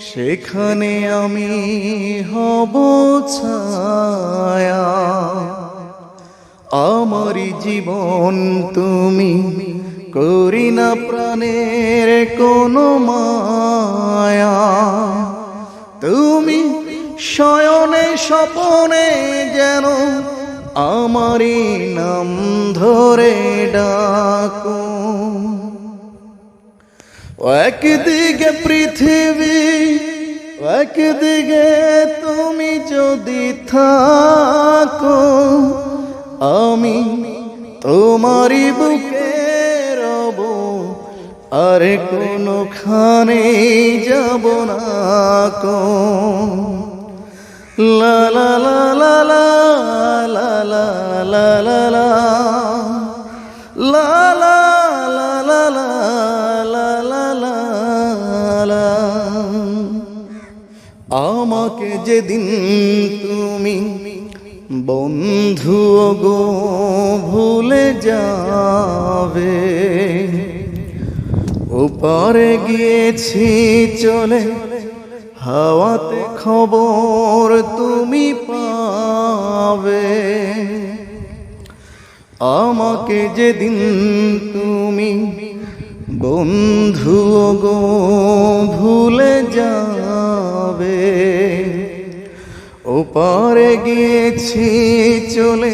সেখানে আমি হব ছায়া। আমারই জীবন তুমি করি না প্রাণের কোনো মায়া। তুমি শয়নে স্বপনে যেন আমারই নাম ধরে ডাকো। একদিকে পৃথিবী একদিকে তুমি যদি থাকো আমি তোমারই বুকে রব আর কোনোখানে যাব না কো লা লা লা লা লা লা লা লা লা আমাকে যেদিন তুমি বন্ধু গো ভুলে যাবে, ওপারে গিয়েছি চলে হাওয়াতে খবর তুমি পাবে। আমাকে যেদিন তুমি বন্ধু গো ভুলে যাবে ওপারে গিয়েছি চলে।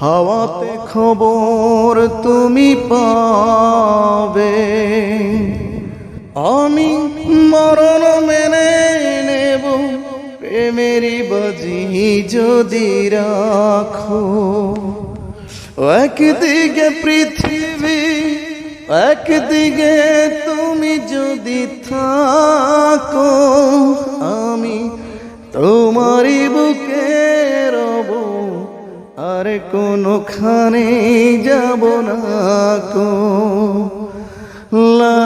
হাওয়াতে খবর তুমি পাবে। আমি মরণ মেনে নেব, প্রেমেরই বাজি যদি রাখো। একদিকে পৃথিবী, একদিকে তুমি যদি থাকো, আমি তোমারই বুকে রব আর কোনখানে যাব না কো লা